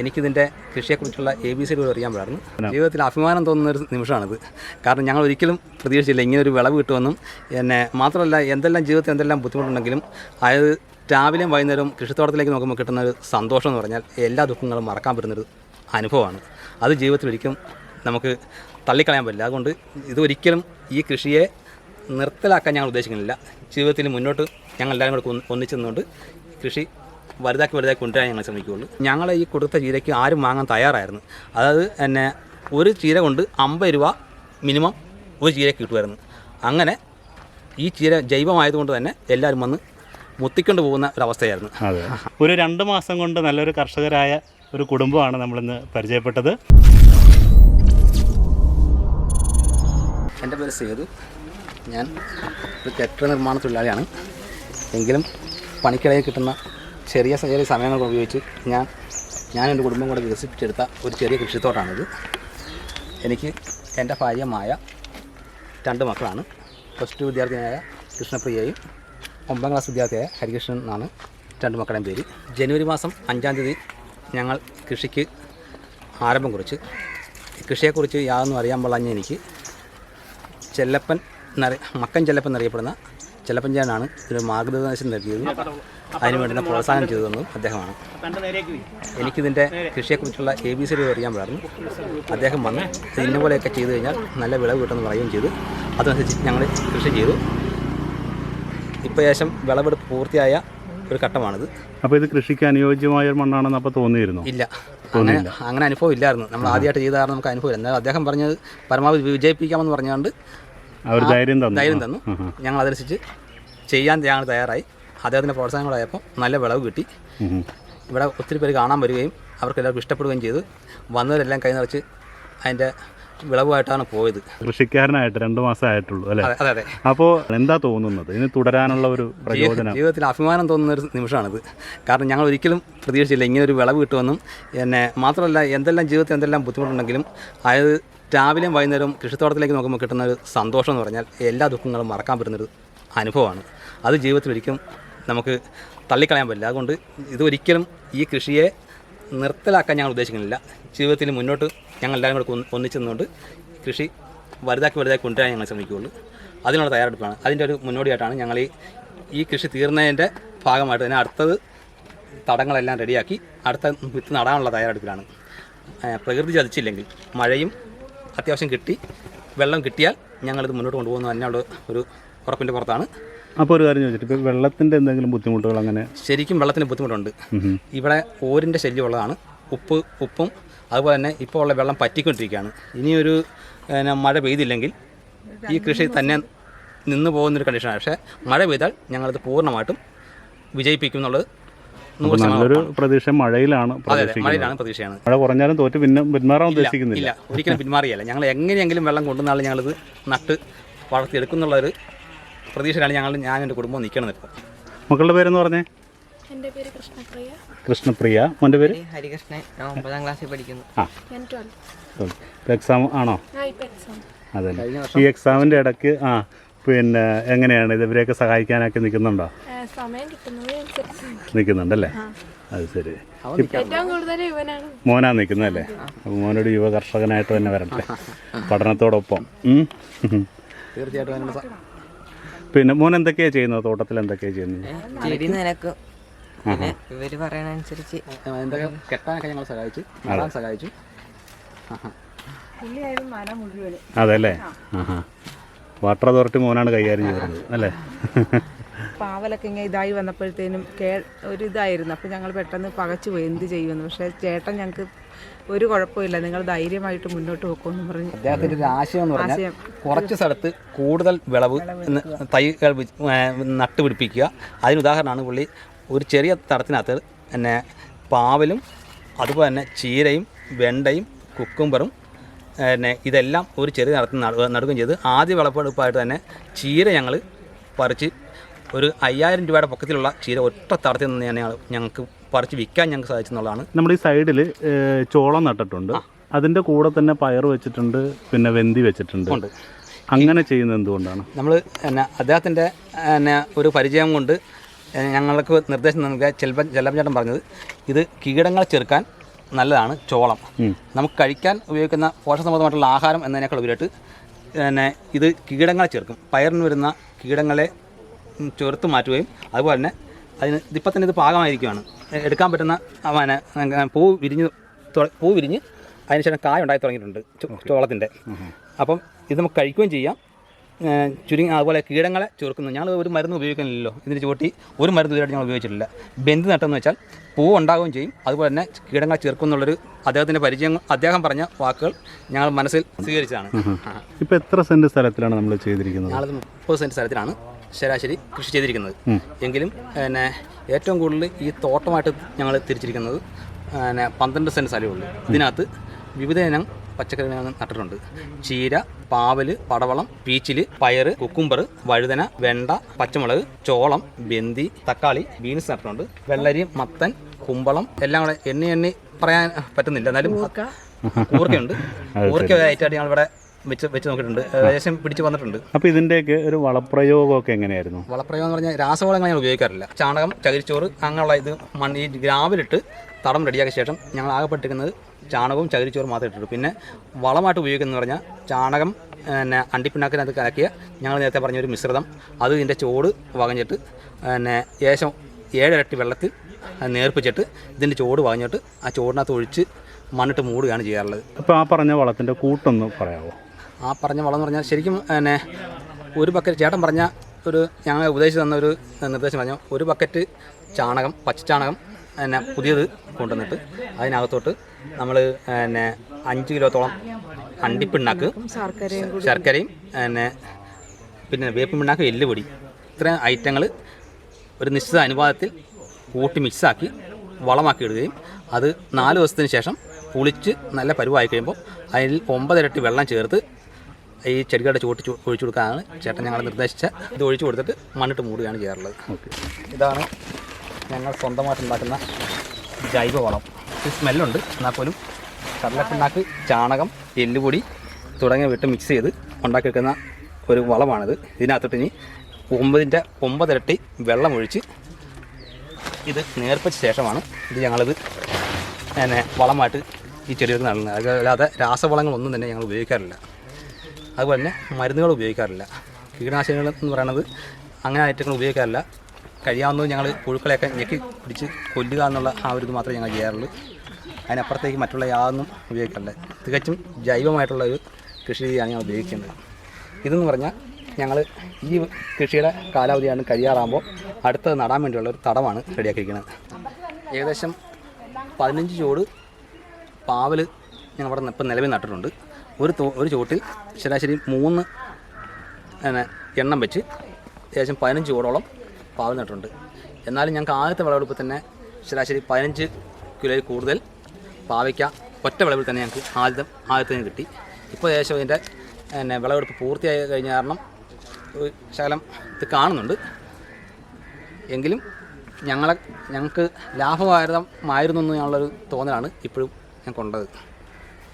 എനിക്കിതിന്റെ കൃഷിയെക്കുറിച്ചുള്ള A B C D അറിയാൻ പാടായിരുന്നു. ജീവിതത്തിൽ അഭിമാനം തോന്നുന്ന ഒരു നിമിഷമാണിത്. കാരണം ഞങ്ങൾ ഒരിക്കലും പ്രതീക്ഷിച്ചില്ല ഇങ്ങനെ ഒരു വിളവ് കിട്ടുമെന്നും എന്നെ മാത്രമല്ല എന്തെല്ലാം ജീവിതത്തിൽ എന്തെല്ലാം ബുദ്ധിമുട്ടുണ്ടെങ്കിലും അതായത് രാവിലെയും വൈകുന്നേരവും കൃഷിത്തോട്ടത്തിലേക്ക് നോക്കുമ്പോൾ കിട്ടുന്ന ഒരു സന്തോഷം എന്ന് പറഞ്ഞാൽ എല്ലാ ദുഃഖങ്ങളും മറക്കാൻ പറ്റുന്നൊരു അനുഭവമാണ്. അത് ജീവിതത്തിൽ ഒരിക്കലും നമുക്ക് തള്ളിക്കളയാൻ പറ്റില്ല. അതുകൊണ്ട് ഇതൊരിക്കലും ഈ കൃഷിയെ നിർത്തലാക്കാൻ ഞങ്ങൾ ഉദ്ദേശിക്കുന്നില്ല. ജീവിതത്തിൽ മുന്നോട്ട് ഞങ്ങൾ എല്ലാവരും കൂടെ ഒന്നിച്ച് നിന്നുകൊണ്ട് കൃഷി വലുതാക്കി വലുതാക്കി കൊണ്ടുവരാൻ ഞങ്ങൾ ശ്രമിക്കുകയുള്ളൂ. ഞങ്ങൾ ഈ കൊടുത്ത ചീരയ്ക്ക് ആരും വാങ്ങാൻ തയ്യാറായിരുന്നു. അതായത് എന്നെ ഒരു ചീര കൊണ്ട് അമ്പത് രൂപ മിനിമം ഒരു ചീര കിട്ടുമായിരുന്നു. അങ്ങനെ ഈ ചീര ജൈവമായതുകൊണ്ട് തന്നെ എല്ലാവരും വന്ന് മുത്തിക്കൊണ്ട് പോകുന്ന ഒരവസ്ഥയായിരുന്നു. ഒരു രണ്ട് മാസം കൊണ്ട് നല്ലൊരു കർഷകരായ ഒരു കുടുംബമാണ് നമ്മളിന്ന് പരിചയപ്പെട്ടത്. എന്റെ പേര് സേതു. ഞാൻ ഒരു കെട്ടിട നിർമ്മാണ തൊഴിലാളിയാണ്. എങ്കിലും പണിക്കിടയിൽ കിട്ടുന്ന ചെറിയ ചെറിയ സമയങ്ങൾ ഉപയോഗിച്ച് ഞാൻ ഞാൻ എന്റെ കുടുംബം കൂടെ വികസിപ്പിച്ചെടുത്ത ഒരു ചെറിയ കൃഷിത്തോട്ടാണിത്. എനിക്ക് എന്റെ ഭാര്യമായ രണ്ട് മക്കളാണ്. പ്ലസ് ടു വിദ്യാർത്ഥിനിയായ കൃഷ്ണപ്രിയയും ഒമ്പതാം ക്ലാസ് വിദ്യാർത്ഥിയായ ഹരികൃഷ്ണൻ എന്നാണ് രണ്ട് മക്കളുടെയും പേര്. ജനുവരി മാസം അഞ്ചാം തീയതി ഞങ്ങൾ കൃഷിക്ക് ആരംഭം കുറിച്ച്. കൃഷിയെക്കുറിച്ച് യാതൊന്നും അറിയാൻ പാടില്ല എനിക്ക് ചെല്ലപ്പൻ മക്കൻ ചെല്ലപ്പൻ എന്നറിയപ്പെടുന്ന ചെല്ലപ്പൻ ചേട്ടനാണ് ഒരു മാർഗനിർദ്ദേശം നൽകിയതും. അതിന് വേണ്ടി പ്രോത്സാഹനം ചെയ്തു തന്നു അദ്ദേഹമാണ്. എനിക്കിതിന്റെ കൃഷിയെക്കുറിച്ചുള്ള എ ബി സി ഡി അറിയാൻ പറഞ്ഞു അദ്ദേഹം വന്ന് ഇന്ന പോലെയൊക്കെ ചെയ്തു കഴിഞ്ഞാൽ നല്ല വിളവ് കിട്ടുമെന്ന് പറയുകയും ചെയ്തു. അതനുസരിച്ച് ഞങ്ങൾ കൃഷി ചെയ്തു. ഇപ്പോൾ ശേഷം വിളവെടുപ്പ് പൂർത്തിയായ ഒരു ഘട്ടമാണിത്. അപ്പോൾ ഇത് കൃഷിക്ക് അനുയോജ്യമായ ഒരു മണ്ണാണെന്ന് അപ്പോൾ തോന്നിയിരുന്നു? ഇല്ല. അങ്ങനെ അങ്ങനെ അനുഭവം ഇല്ലായിരുന്നു. നമ്മൾ ആദ്യമായിട്ട് ചെയ്ത കാരണം നമുക്ക് അനുഭവം ഇല്ല എന്നാൽ അദ്ദേഹം പറഞ്ഞത് പരമാവധി വിജയിപ്പിക്കാമെന്ന് പറഞ്ഞുകൊണ്ട് അവർ ധൈര്യം തന്നു. ധൈര്യം തന്നു. ഞങ്ങൾ അതനുസരിച്ച് ചെയ്യാൻ ഞങ്ങൾ തയ്യാറായി. അദ്ദേഹത്തിന്റെ പ്രോത്സാഹനങ്ങളായപ്പോൾ നല്ല വിളവ് കിട്ടി. ഇവിടെ ഒത്തിരി പേര് കാണാൻ വരികയും അവർക്ക് എല്ലാവർക്കും ഇഷ്ടപ്പെടുകയും ചെയ്തു. വന്നവരെല്ലാം കൈ നിറച്ച് അതിന്റെ വിളവുമായിട്ടാണ് പോയത്. കൃഷിക്കാരനായിട്ട് രണ്ട് മാസമായിട്ടുള്ളൂ അല്ലേ? അതെ അതെ അതെ. അപ്പോൾ എന്താ തോന്നുന്നത്? ഇനി തുടരാനുള്ള ഒരു പ്രചോദനം? ജീവിതത്തിൽ അഭിമാനം തോന്നുന്ന ഒരു നിമിഷമാണിത്. കാരണം ഞങ്ങൾ ഒരിക്കലും പ്രതീക്ഷിച്ചില്ല ഇങ്ങനെ ഒരു വിളവ് കിട്ടുമെന്നും. എന്നെ മാത്രമല്ല എന്തെല്ലാം ജീവിതത്തിൽ എന്തെല്ലാം ബുദ്ധിമുട്ടുണ്ടെങ്കിലും അതായത് രാവിലെയും വൈകുന്നേരവും കൃഷിത്തോട്ടത്തിലേക്ക് നോക്കുമ്പോൾ കിട്ടുന്ന ഒരു സന്തോഷം എന്ന് പറഞ്ഞാൽ എല്ലാ ദുഃഖങ്ങളും മറക്കാൻ പറ്റുന്നൊരു അനുഭവമാണ്. അത് ജീവിതത്തിൽ ഒരിക്കലും നമുക്ക് തള്ളിക്കളയാൻ പറ്റില്ല. അതുകൊണ്ട് ഇതൊരിക്കലും ഈ കൃഷിയെ നിർത്തലാക്കാൻ ഞങ്ങൾ ഉദ്ദേശിക്കുന്നില്ല. ജീവിതത്തിൽ മുന്നോട്ട് ഞങ്ങൾ എല്ലാവരും കൂടെ ഒന്നിച്ചു നിന്നുകൊണ്ട് കൃഷി വലുതാക്കി വലുതാക്കി കൊണ്ടുവരാൻ ഞങ്ങൾ ശ്രമിക്കുകയുള്ളൂ. അതിനുള്ള തയ്യാറെടുപ്പാണ്. അതിന്റെ ഒരു മുന്നോടിയായിട്ടാണ് ഞങ്ങൾ ഈ കൃഷി തീർന്നതിന്റെ ഭാഗമായിട്ട് തന്നെ അടുത്തത് തടങ്ങളെല്ലാം റെഡിയാക്കി അടുത്ത വിത്ത് നടാനുള്ള തയ്യാറെടുപ്പിലാണ്. പ്രകൃതി ചതിച്ചില്ലെങ്കിൽ മഴയും അത്യാവശ്യം കിട്ടി വെള്ളം കിട്ടിയാൽ ഞങ്ങളിത് മുന്നോട്ട് കൊണ്ടുപോകുന്ന തന്നെയുള്ള ഒരു ഉറപ്പിന്റെ പുറത്താണ്. അപ്പോൾ ഒരു കാര്യം ചോദിച്ചിട്ട് ഇപ്പോൾ വെള്ളത്തിന്റെ എന്തെങ്കിലും ബുദ്ധിമുട്ടുകൾ അങ്ങനെ? ശരിക്കും വെള്ളത്തിന് ബുദ്ധിമുട്ടുണ്ട്. ഇവിടെ ഓരിന്റെ ശല്യമുള്ളതാണ്. ഉപ്പ് ഉപ്പും അതുപോലെ തന്നെ ഇപ്പോൾ ഉള്ള വെള്ളം പറ്റിക്കൊണ്ടിരിക്കുകയാണ്. ഇനിയൊരു മഴ പെയ്തില്ലെങ്കിൽ ഈ കൃഷി തന്നെ നിന്ന് പോകുന്നൊരു കണ്ടീഷനാണ് പക്ഷേ മഴ പെയ്താൽ ഞങ്ങളത് പൂർണമായിട്ടും വിജയിപ്പിക്കും എന്നുള്ളത് നല്ലൊരു. പ്രതീക്ഷ മഴയിലാണ് മഴയിലാണ് പ്രതീക്ഷയാണ്. മഴ കുറഞ്ഞാലും തോറ്റ് പിന്നെ പിന്മാറാൻ ഉദ്ദേശിക്കുന്നില്ല. ഒരിക്കലും പിന്മാറിയല്ല. ഞങ്ങൾ എങ്ങനെയെങ്കിലും വെള്ളം കൊണ്ടുവന്നാലും ഞങ്ങളിത് നട്ട് വളർത്തിയെടുക്കുന്നുള്ളൊരു പ്രതീക്ഷയിലാണ് ഞങ്ങൾ ഞാൻ എന്റെ കുടുംബം നിൽക്കണം ഇപ്പോൾ മക്കളുടെ പേരെന്ന് പറഞ്ഞേ? എന്റെ പേര് കൃഷ്ണപ്രിയ. കൃഷ്ണപ്രിയ. മോന്റെ പേര്? ഹരികൃഷ്ണൻ. ഞാൻ ഒമ്പതാം ക്ലാസ്സിൽ പഠിക്കുന്നു. ആ. എക്സാം ആണോ? അതല്ലേ. ഈ എക്സാമിന്റെ ഇടയ്ക്ക് ആ പിന്നെ എങ്ങനെയാണ് ഇത് ഇവരെയൊക്കെ സഹായിക്കാനൊക്കെ നിൽക്കുന്നുണ്ടോ? നിൽക്കുന്നുണ്ടല്ലേ? അത് ശരി. മോനാ നിൽക്കുന്നല്ലേ അപ്പോൾ മോനൊരു യുവ കർഷകനായിട്ട് തന്നെ വരട്ടെ. പഠനത്തോടൊപ്പം. തീർച്ചയായിട്ടും പിന്നെ മോൻ എന്തൊക്കെയാ ചെയ്യുന്നത്? തോട്ടത്തിൽ എന്തൊക്കെയാ ചെയ്യുന്നത്? ചെടി നനക്കും. പിന്നെ ഇവർ പറയണ അനുസരിച്ച്. എന്തൊക്കെ? കെട്ടാനൊക്കെ ഞങ്ങൾ സഹായിച്ചു. നടാൻ സഹായിച്ചു. അതെല്ലേ? വാട്ടർ അതോറിറ്റി മോനാണ് കൈകാര്യം ചെയ്തത് അല്ലേ? പാവലൊക്കെ ഇങ്ങനെ ഇതായി വന്നപ്പോഴത്തേനും കേ ഒരു ഇതായിരുന്നു. അപ്പോൾ ഞങ്ങൾ പെട്ടെന്ന് പകച്ചു പോയി എന്ത് ചെയ്യുമെന്ന്. പക്ഷേ ചേട്ടൻ ഞങ്ങൾക്ക് ഒരു കുഴപ്പമില്ല. നിങ്ങൾ ധൈര്യമായിട്ട് മുന്നോട്ട് പോക്കുമെന്ന് പറഞ്ഞു. അദ്ദേഹത്തിന്റെ ഒരു ആശയം എന്ന് പറഞ്ഞാൽ കുറച്ച് സ്ഥലത്ത് കൂടുതൽ വിളവ് തൈകൾ നട്ടുപിടിപ്പിക്കുക. അതിന് ഉദാഹരണമാണ് പുള്ളി ഒരു ചെറിയ തടത്തിനകത്ത് പിന്നെ പാവലും അതുപോലെ തന്നെ ചീരയും വെണ്ടയും കുക്കുംബറും പിന്നെ ഇതെല്ലാം ഒരു ചെറിയ തടത്തിൽ നടുകയും ചെയ്ത് ആദ്യ വിളവെടുപ്പായിട്ട് തന്നെ ചീര ഞങ്ങൾ പറിച്ച് ഒരു അയ്യായിരം രൂപയുടെ പൊക്കത്തിലുള്ള ചീര ഒറ്റ തടത്തിൽ നിന്ന് ഞങ്ങൾ ഞങ്ങൾക്ക് പറിച്ച് വിൽക്കാൻ ഞങ്ങൾക്ക് സാധിച്ചെന്നുള്ളതാണ്. നമ്മുടെ ഈ സൈഡിൽ ചോളം നട്ടിട്ടുണ്ട്. അതിന്റെ കൂടെ തന്നെ പയർ വെച്ചിട്ടുണ്ട് പിന്നെ വെന്തി വെച്ചിട്ടുണ്ട്. അങ്ങനെ ചെയ്യുന്നത് എന്തുകൊണ്ടാണ്? നമ്മൾ പിന്നെ അദ്ദേഹത്തിന്റെ പിന്നെ ഒരു പരിചയം കൊണ്ട് ഞങ്ങൾക്ക് നിർദ്ദേശം നൽകിയ ചെലപ്പം ചെല്ലപ്പൻ പറഞ്ഞത് ഇത് കീടങ്ങളെ ചെറുക്കാൻ നല്ലതാണ് ചോളം. നമുക്ക് കഴിക്കാൻ ഉപയോഗിക്കുന്ന പോഷകസമൃദ്ധമായിട്ടുള്ള ആഹാരം എന്നതിനേക്കാൾ ഉപരിയായിട്ട് പിന്നെ ഇത് കീടങ്ങളെ ചേർക്കും പയറിന് വരുന്ന കീടങ്ങളെ ചെറുത്ത് മാറ്റുകയും അതുപോലെ തന്നെ അതിന് ഇതിപ്പോൾ തന്നെ ഇത് പാകമായിരിക്കുകയാണ്. എടുക്കാൻ പറ്റുന്ന അവനെ പൂ വിരിഞ്ഞ് പൂ വിരിഞ്ഞ് അതിന് ശേഷം കായ ഉണ്ടായി തുടങ്ങിയിട്ടുണ്ട്. ചോളത്തിന്റെ അപ്പം ഇത് നമുക്ക് കഴിക്കുകയും ചെയ്യാം. ചുരുങ്ങി അതുപോലെ കീടങ്ങളെ ചെറുക്കുന്നു. ഞങ്ങൾ ഒരു മരുന്ന് ഉപയോഗിക്കുന്നില്ലല്ലോ ഇതിന് ചുവട്ടി ഒരു മരുന്ന് ഇതുവരെ ഞങ്ങൾ ഉപയോഗിച്ചിട്ടില്ല. ബന്ധു നട്ടെന്ന് വെച്ചാൽ പൂ ഉണ്ടാവുകയും ചെയ്യും. അതുപോലെ തന്നെ കീടങ്ങളെ ചെറുക്കുന്നുള്ളൊരു അദ്ദേഹത്തിന്റെ പരിചയം അദ്ദേഹം പറഞ്ഞ വാക്കുകൾ ഞങ്ങൾ മനസ്സിൽ സ്വീകരിച്ചതാണ്. ഇപ്പോൾ എത്ര സെന്റ് സ്ഥലത്തിലാണ് നമ്മൾ ചെയ്തിരിക്കുന്നത്? ഞങ്ങളത് മുപ്പത് സെന്റ് സ്ഥലത്തിലാണ്. ശരാശരി കൃഷി ചെയ്തിരിക്കുന്നത്. എങ്കിലും പിന്നെ ഏറ്റവും കൂടുതൽ ഈ തോട്ടമായിട്ട് ഞങ്ങൾ തിരിച്ചിരിക്കുന്നത് പിന്നെ പന്ത്രണ്ട് സെന്റ് സ്ഥലമേ ഉള്ളൂ. ഇതിനകത്ത് വിവിധ ഇനം പച്ചക്കറി ഞങ്ങൾ നട്ടിട്ടുണ്ട്. ചീര പാവൽ പടവളം പീച്ചിൽ പയറ് കുക്കുംബർ വഴുതന വെണ്ട പച്ചമുളക് ചോളം ബന്തി തക്കാളി ബീൻസ് നട്ടിട്ടുണ്ട്. വെള്ളരി മത്തൻ കുമ്പളം എല്ലാം കൂടെ എണ്ണി എണ്ണി പറയാൻ പറ്റുന്നില്ല. എന്നാലും കൂർക്കയുണ്ട്. കൂർക്ക ആയിട്ടായിട്ട് ഞങ്ങൾ ഇവിടെ വെച്ച് വെച്ച് നോക്കിയിട്ടുണ്ട്. ഏകദേശം പിടിച്ച് വന്നിട്ടുണ്ട്. അപ്പോൾ ഇതിന്റെയൊക്കെ ഒരു വളപ്രയോഗമൊക്കെ എങ്ങനെയായിരുന്നു? വളപ്രയോഗം എന്ന് പറഞ്ഞാൽ രാസവളങ്ങൾ ഞങ്ങൾ ഉപയോഗിക്കാറില്ല. ചാണകം ചകിരിച്ചോറ് അങ്ങനെയുള്ള ഇത് മണ്ണ് ഈ ഗ്രാവിലിട്ട് തടം റെഡിയാക്കിയ ശേഷം ഞങ്ങൾ ആകപ്പെട്ടിരിക്കുന്നത് ചാണകവും ചകിരിച്ചോറും മാത്രമേ ഇട്ടിട്ടുള്ളൂ. പിന്നെ വളമായിട്ട് ഉപയോഗിക്കുന്നത് പറഞ്ഞാൽ ചാണകം പിന്നെ അണ്ടിപ്പിണ്ണാക്കിനകത്ത് കലക്കിയ ഞങ്ങൾ നേരത്തെ പറഞ്ഞ ഒരു മിശ്രിതം. അത് ഇതിന്റെ ചോട് വകഞ്ഞിട്ട് പിന്നെ ഏകദേശം ഏഴരട്ടി വെള്ളത്തിൽ നേർപ്പിച്ചിട്ട് ഇതിന്റെ ചോട് വകഞ്ഞിട്ട് ആ ചോടിനകത്ത് ഒഴിച്ച് മണ്ണിട്ട് മൂടുകയാണ് ചെയ്യാറുള്ളത്. അപ്പോൾ ആ പറഞ്ഞ വളത്തിന്റെ കൂട്ടൊന്ന് പറയാമോ ആ പറഞ്ഞ വളം എന്ന് പറഞ്ഞാൽ ശരിക്കും പിന്നെ ഒരു ബക്കറ്റ് ചേട്ടൻ പറഞ്ഞ ഒരു ഞങ്ങൾ ഉപദേശിച്ച് തന്ന ഒരു നിർദ്ദേശം പറഞ്ഞാൽ ഒരു ബക്കറ്റ് ചാണകം പച്ചച്ചാണകം പിന്നെ പുതിയത് കൊണ്ടുവന്നിട്ട് അതിനകത്തോട്ട് നമ്മൾ പിന്നെ അഞ്ച് കിലോത്തോളം അണ്ടിപ്പിണ്ണാക്ക് ശർക്കരയും ശർക്കരയും പിന്നെ പിന്നെ വേപ്പിൻ പിണ്ണാക്ക് എല്ലുപൊടി. ഇത്രയും ഐറ്റങ്ങൾ ഒരു നിശ്ചിത അനുപാതത്തിൽ കൂട്ടി മിക്സാക്കി വളമാക്കി ഇടുകയും അത് നാല് ദിവസത്തിന് ശേഷം പുളിച്ച് നല്ല പരുവായി കഴിയുമ്പോൾ അതിൽ ഒമ്പതിരട്ടി വെള്ളം ചേർത്ത് ഈ ചെടികളുടെ ചുവട്ട് ഒഴിച്ചു കൊടുക്കാനാണ് ചേട്ടൻ ഞങ്ങൾ നിർദ്ദേശിച്ച. ഇത് ഒഴിച്ചു കൊടുത്തിട്ട് മണ്ണിട്ട് മൂടുകയാണ് ചെയ്യാറുള്ളത്. ഇതാണ് ഞങ്ങൾ സ്വന്തമായിട്ട് ഉണ്ടാക്കുന്ന ജൈവവളം ഇത് സ്മെല്ലുണ്ട്. എന്നാൽ പോലും കടലപ്പിണ്ണാക്ക് ചാണകം എല്ലുപൊടി തുടങ്ങിയ വിട്ട് മിക്സ് ചെയ്ത് ഉണ്ടാക്കിയെടുക്കുന്ന ഒരു വളമാണിത്. ഇതിനകത്തോട്ട് ഇനി ഒമ്പതിന്റെ ഒമ്പതിരട്ടി വെള്ളം ഒഴിച്ച് ഇത് നേർപ്പിച്ച ശേഷമാണ് ഇത് ഞങ്ങളിത് പിന്നെ വളമായിട്ട് ഈ ചെടികൾക്ക് നടുന്നത് അതല്ലാതെ അല്ലാതെ രാസവളങ്ങളൊന്നും തന്നെ ഞങ്ങൾ ഉപയോഗിക്കാറില്ല. അതുപോലെ തന്നെ മരുന്നുകൾ ഉപയോഗിക്കാറില്ല. കീടനാശിനികൾ എന്ന് പറയുന്നത് അങ്ങനെ ഐറ്റങ്ങൾ ഉപയോഗിക്കാറില്ല. കഴിയാവുന്നത് ഞങ്ങൾ പുഴുക്കളെയൊക്കെ ഞെക്കി പിടിച്ച് കൊല്ലുക എന്നുള്ള ആ ഒരു ഇത് മാത്രമേ ഞങ്ങൾ ചെയ്യാറുള്ളൂ. അതിനപ്പുറത്തേക്ക് മറ്റുള്ള യാതൊന്നും ഉപയോഗിക്കാറില്ല. തികച്ചും ജൈവമായിട്ടുള്ള ഒരു കൃഷി രീതിയാണ് ഞങ്ങൾ ഉപയോഗിക്കുന്നത്. ഇതെന്ന് പറഞ്ഞാൽ ഞങ്ങൾ ഈ കൃഷിയുടെ കാലാവധിയാണ് കഴിയാറാകുമ്പോൾ അടുത്തത് നടാൻ വേണ്ടിയുള്ള ഒരു തടമാണ് റെഡിയാക്കിയിരിക്കുന്നത്. ഏകദേശം പതിനഞ്ച് ചൂട് പാവൽ ഞങ്ങൾ അവിടെ ഇപ്പം നിലവിൽ നട്ടിട്ടുണ്ട്. ഒരു തോ ഒരു ചുവട്ടിൽ ശരാശരി മൂന്ന് എണ്ണം വെച്ച് ഏകദേശം പതിനഞ്ച് ചുവടോളം പാവൽ നട്ടിട്ടുണ്ട്. എന്നാലും ഞങ്ങൾക്ക് ആദ്യത്തെ വിളവെടുപ്പ് തന്നെ ശരാശരി പതിനഞ്ച് കിലോയിൽ കൂടുതൽ പാവയ്ക്ക ഒറ്റ വിളവിൽ തന്നെ ഞങ്ങൾക്ക് ആദ്യത്തെ ആദ്യത്തെ കിട്ടി. ഇപ്പോൾ ഏകദേശം ഇതിന്റെ പിന്നെ വിളവെടുപ്പ് പൂർത്തിയായി കഴിഞ്ഞ കാരണം ശകലം ഇത് കാണുന്നുണ്ട്. എങ്കിലും ഞങ്ങളെ ഞങ്ങൾക്ക് ലാഭകരമായിരുന്നു എന്ന് ഞങ്ങളൊരു തോന്നലാണ് ഇപ്പോഴും ഞങ്ങൾക്കുള്ളത്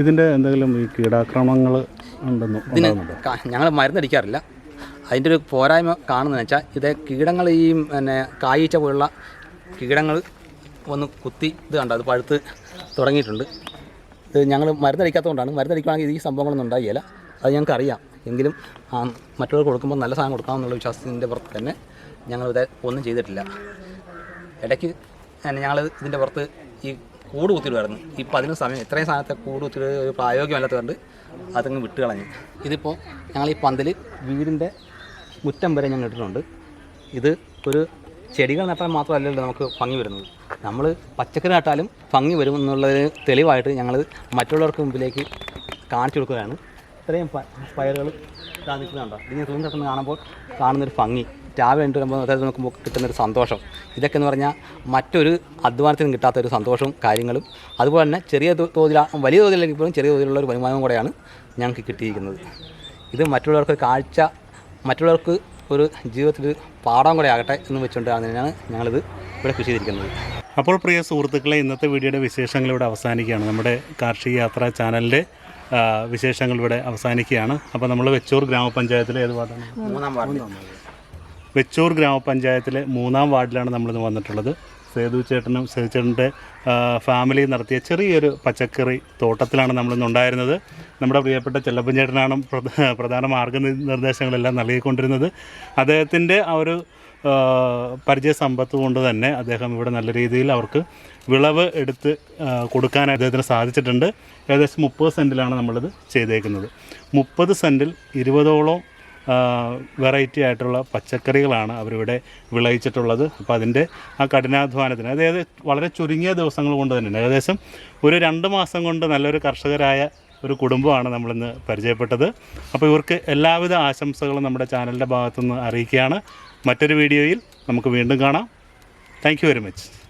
ഇതിന്റെ എന്തെങ്കിലും ഈ കീടാക്രമങ്ങൾ ഉണ്ടെന്ന് ഇതിന് ഞങ്ങൾ മരുന്നടിക്കാറില്ല. അതിന്റെ ഒരു പോരായ്മ കാണുന്നതെന്ന് വെച്ചാൽ ഇത് കീടങ്ങൾ ഈ പിന്നെ കായീച്ച പോലുള്ള കീടങ്ങൾ വന്ന് കുത്തി ഇത് കണ്ടോ അത് പഴുത്ത് തുടങ്ങിയിട്ടുണ്ട്. ഇത് ഞങ്ങൾ മരുന്നടിക്കാത്തതുകൊണ്ടാണ്. മരുന്നടിക്കുകയാണെങ്കിൽ ഈ സംഭവങ്ങളൊന്നും ഉണ്ടായില്ല. അത് ഞങ്ങൾക്ക് അറിയാം. എങ്കിലും ആ, മറ്റുള്ളവർക്ക് കൊടുക്കുമ്പോൾ നല്ല സാധനം കൊടുക്കാമെന്നുള്ള വിശ്വാസത്തിന്റെ പുറത്ത് തന്നെ ഞങ്ങൾ ഇത് ഒന്നും ചെയ്തിട്ടില്ല. ഇടയ്ക്ക് ഞങ്ങൾ ഇതിന്റെ പുറത്ത് ഈ കൂട് കുത്തിയിടുമായിരുന്നു ഇപ്പോൾ അതിന് സമയം ഇത്രയും സാധനത്തെ കൂട് കുത്തിയിട്ട് ഒരു പ്രായോഗികമല്ലാത്തതുകൊണ്ട് അതങ്ങ് വിട്ട് കളഞ്ഞു ഇതിപ്പോൾ ഞങ്ങൾ ഈ പന്തൽ വീടിന്റെ മുറ്റം വരെ ഞങ്ങൾ ഇട്ടിട്ടുണ്ട്. ഇത് ഒരു ചെടികൾ നട്ടാൽ മാത്രമല്ലല്ലോ നമുക്ക് ഭംഗി വരുന്നത്. നമ്മൾ പച്ചക്കറി നട്ടാലും ഭംഗി വരുമെന്നുള്ളതിന് തെളിവായിട്ട് ഞങ്ങൾ മറ്റുള്ളവർക്ക് മുമ്പിലേക്ക് കാണിച്ചു കൊടുക്കുകയാണ്. ഇത്രയും പയറുകൾ കാണിക്കുന്നുണ്ടോ ഇനി തൂങ്ങി കാണുമ്പോൾ കാണുന്നൊരു ഭംഗി. രാവിലെ എണീറ്റ് വരുമ്പോൾ അതായത് നോക്കുമ്പോൾ കിട്ടുന്നൊരു സന്തോഷം. ഇതൊക്കെ എന്ന് പറഞ്ഞാൽ മറ്റൊരു അധ്വാനത്തിനും കിട്ടാത്ത ഒരു സന്തോഷവും കാര്യങ്ങളും. അതുപോലെ തന്നെ ചെറിയ തോതിൽ വലിയ തോതിലേക്ക് പോലും ചെറിയ തോതിലുള്ള ഒരു വരുമാനവും കൂടെയാണ് ഞങ്ങൾക്ക് കിട്ടിയിരിക്കുന്നത്. ഇത് മറ്റുള്ളവർക്ക് കാഴ്ച മറ്റുള്ളവർക്ക് ഒരു ജീവിതത്തിൽ പാഠം കൂടെ ആകട്ടെ എന്ന് വെച്ചുകൊണ്ടാണ് തന്നെയാണ് ഞങ്ങളിത് ഇവിടെ കൃഷി ചെയ്തിരിക്കുന്നത്. അപ്പോൾ പ്രിയ സുഹൃത്തുക്കളെ ഇന്നത്തെ വീഡിയോയുടെ വിശേഷങ്ങൾ ഇവിടെ അവസാനിക്കുകയാണ്. നമ്മുടെ കാർഷിക യാത്രാ ചാനലിന്റെ വിശേഷങ്ങൾ ഇവിടെ അവസാനിക്കുകയാണ്. അപ്പോൾ നമ്മൾ വെച്ചൂർ ഗ്രാമപഞ്ചായത്തിലെ ഏത് വാർഡാണ്? മൂന്നാം വാർഡിൽ വെച്ചൂർ ഗ്രാമപഞ്ചായത്തിലെ മൂന്നാം വാർഡിലാണ് നമ്മളിന്ന് വന്നിട്ടുള്ളത്. സേതു ചേട്ടനും സേതു ചേട്ടന്റെ ഫാമിലി നടത്തിയ ചെറിയൊരു പച്ചക്കറി തോട്ടത്തിലാണ് നമ്മളിന്ന് ഉണ്ടായിരുന്നത്. നമ്മുടെ പ്രിയപ്പെട്ട ചെല്ലപ്പഞ്ചേട്ടനാണ് ചേട്ടനാണ് പ്രധാന മാർഗനിർദ്ദേശങ്ങളെല്ലാം നൽകിക്കൊണ്ടിരുന്നത്. അദ്ദേഹത്തിന്റെ ആ ഒരു പരിചയ സമ്പത്ത് കൊണ്ട് തന്നെ അദ്ദേഹം ഇവിടെ നല്ല രീതിയിൽ അവർക്ക് വിളവ് എടുത്ത് കൊടുക്കാൻ അദ്ദേഹത്തിന് സാധിച്ചിട്ടുണ്ട്. ഏകദേശം മുപ്പത് സെന്റിലാണ് നമ്മളിത് ചെയ്തേക്കുന്നത്. മുപ്പത് സെന്റിൽ ഇരുപതോളം വെറൈറ്റി ആയിട്ടുള്ള പച്ചക്കറികളാണ് അവരിവിടെ വിളയിച്ചിട്ടുള്ളത്. അപ്പോൾ അതിന്റെ ആ കഠിനാധ്വാനത്തിന് അതായത് വളരെ ചുരുങ്ങിയ ദിവസങ്ങൾ കൊണ്ട് തന്നെ ഏകദേശം ഒരു രണ്ട് മാസം കൊണ്ട് നല്ലൊരു കർഷകരായ ഒരു കുടുംബമാണ് നമ്മളിന്ന് പരിചയപ്പെട്ടത്. അപ്പോൾ ഇവർക്ക് എല്ലാവിധ ആശംസകളും നമ്മുടെ ചാനലിന്റെ ഭാഗത്തുനിന്ന് അറിയിക്കുകയാണ്. മറ്റൊരു വീഡിയോയിൽ നമുക്ക് വീണ്ടും കാണാം. Thank very much